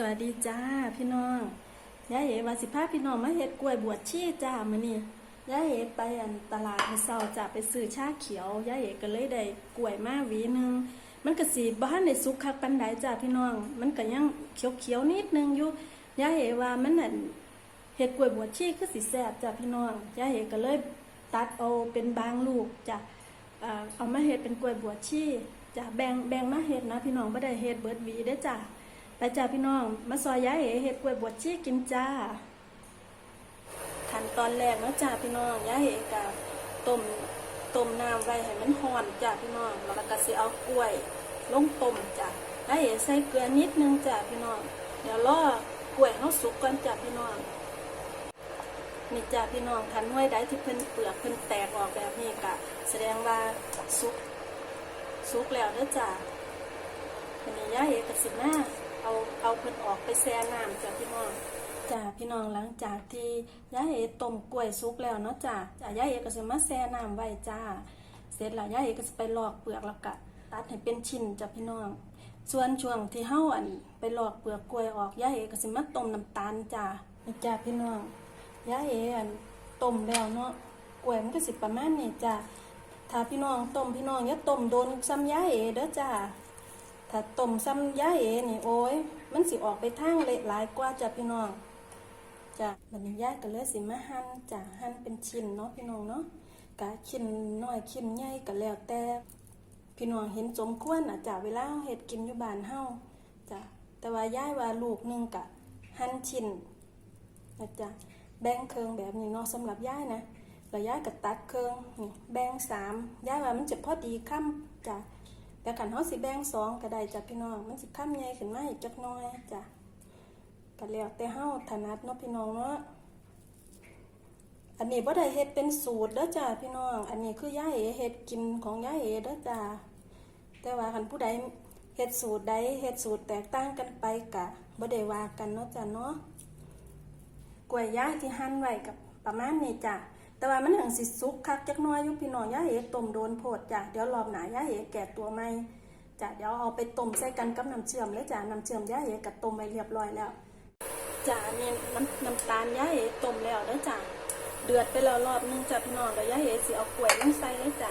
สวัสดีจ้าพี่น้องยายเอ๋วาสิพาพี่น้องมาเฮ็ดกล้วยบวชชีจ้ามื้อนี้ยายเอ๋ไปอันตลาดมื้อเช้าจ้าไปซื้อชาเขียวยายเอ๋ก็เลยได้กล้วยมาหวีหนึงมันก็สิบ่ทันได้สุกคักปานใดจ้าพี่น้อง มันก็ยังเขียวๆนิดนึงอยู่ยายเอ๋ว่ามันนั่นเฮ็ดกล้วยบวชชีคือสิแซ่บจ้าพี่น้องยายเอ๋ก็เลยตัดเอาเป็นบางลูกจ้าอ่าเอามาเฮ็ดเป็นกล้วยบวชชีจ้าแบ่งแบ่งมาเฮ็ดนะพี่น้องบ่ได้เฮ็ดเบิดวีเด้จ้า ไปจ้าพี่น้อง มาซอยย้ายเอ๋เห็ดกล้วยบวชชีกินจ้าขั้นตอนแรกเนาะจ้าพี่น้องย้ายเอ๋กะต้มต้มน้ำไว้ให้มันร้อนจ้าพี่น้องแล้วก็สิเอากล้วยลงต้มจ้าย้ายเอ๋ใส่เกลือนิดนึงจ้าพี่น้องเดี๋ยวรอกล้วยเขาสุกก่อนจ้าพี่น้องนี่จ้าพี่น้องทันห้วยได้ที่เพิ่นเปลือกเพิ่นแตกออกแบบนี้กะ แสดงว่าสุกสุกแล้วเด้อจ้าทีนี้ย่าเอกสิมา เอาเอาเพิ่นออกไปแช่น้ำจ้ะพี่น้องจ้าพี่น้องหลังจากที่ย่าเอต้มกล้วยสุกแล้วเนาะจ้าจ้าย่าเอก็สิมาแช่น้ำไว้จ้า เสร็จแล้วย่าเอก็สิไปลอกเปลือกแล้วก็ตัดให้เป็นชิ้นจ้ะพี่น้อง ส่วนช่วงที่เฮาอันไปลอกเปลือกกล้วยออกย่าเอกก็สิมาต้มน้ำตาลจ้าจ้าพี่น้องย่าเอกอันต้มแล้วเนาะกล้วยมันก็สิประมาณนี้จ้าถ้าพี่น้องต้มพี่น้องอย่าต้มโดนซ้ำย่าเอกเด้อจ้า ถ้าต้มซ้ำย่าเอนี่โอ้ย มันสิออกไปทางเละหลายกว่าจ้ะพี่น้องจ้ะบัดนี้ย่าก็เลยสิมาหั่นจ้ะหั่นเป็นชิ้นเนาะพี่น้องเนาะกะชิ้นน้อยชิ้นใหญ่ก็แล้วแต่พี่น้องเห็นสมควรอะจ้ะเวลาเฮ็ดกินอยู่บ้านเฮาจ้ะแต่ว่าย่ายว่าลูกหนึงกะหั่นชิ้นนะจ้ะแบ่งเครื่องแบบนี้เนาะสำหรับย่ายนะแล้วย่ายก็ตัดเครื่องแบ่งสามย่ายว่ามันจะพอดีค่ำจ้ะ แต่กันเฮาสิแบ่งสองก็ได้จ้ะพี่น้อง มันสิค้ำใหญ่ขึ้นมาอีกจักน้อยจ้ะก็แล้วแต่เฮาถนัดเนาะพี่น้องเนาะอันนี้บ่ได้เฮ็ดเป็นสูตรเด้อจ้ะพี่น้อง อันนี้คือย่าเอเฮ็ดกินของย่าเอเด้อจ้ะแต่ว่าคันผู้ใดเฮ็ดสูตรใดเฮ็ดสูตรแตกต่างกันไปกะบ่ได้ว่ากันเนาะจ้ะเนาะกล้วยย่าที่หั่นไว้กับประมาณนี้จ้ะ แต่ว่ามันถึงสิซุกคักจักหน้อยยุพี่น้องย่าเอ๋ต้มโดนโพดจ้ะเดี๋ยวรอบหนาย่าเอ๋แก่ตัวไม่จ้ะเดี๋ยวเอาไปต้มใส่กันกับน้ำเชื่อมเลยจ้ะน้ำเชื่อมย่าเอ๋กับต้มไปเรียบร้อยแล้วจ้ะนี่น้ำน้ำตาลย่าเอ๋ต้มแล้วเด้อจ้ะเดือดไปแล้วรอบนึงจ้ะพี่น้องเดี๋ยวย่าเอ๋สิเอากล้วยลงใส่เลยจ้ะ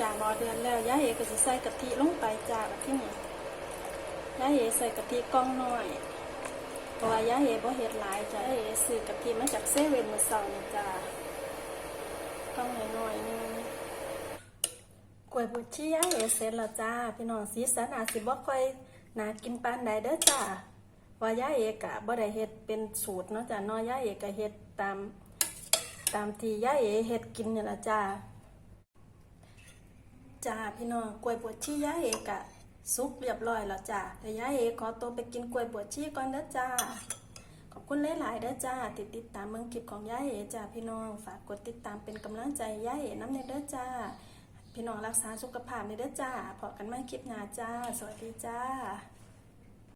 จ้าหมอเดือนแล้วย่าเอ๋ก็สิใส่กะทิลงไปจ้าแบบที่นี่ย่าเอ๋ใส่กะทิกล้องน้อยเพราะว่ายาเอ๋บ่เฮ็ดหลายจ้ายเอ๋ซื้อกะทิมาจากเซเว่นมือเช้านี่จ้ากล้องน้อยๆนึงกล้วยบุชีย่าเอ๋เสร็จแล้วจ้าพี่น้องสีสันอาจสิบ่ค่อยน่ากินปานใดเด้อจ้าว่าย่าเอ๋กะบ่ได้เฮ็ดเป็นสูตรเนาะจ้านาะย่าเอ๋ก็เฮ็ดตามตามที่ย่าเอ๋เฮ็ดกินนี่ล่ะจ้า จ้าพี่น้องกล้วยบวชชียายเอกะสุกเรียบร้อยแล้วจ้าแต่ย้าเอกขอตัวไปกินกล้วยบวชชีก่อนเด้อจ้าขอบคุณหลายๆเด้อจ้าติดติดตามเมืองคลิปของยายเอจ้าพี่น้องฝากกดติดตามเป็นกำลังใจยายเอน้ำในเด้อจ้าพี่น้องรักษาสุขภาพในเด้อจ้าพอกันไม่คลิปหน้าจ้า สวัสดีจ้า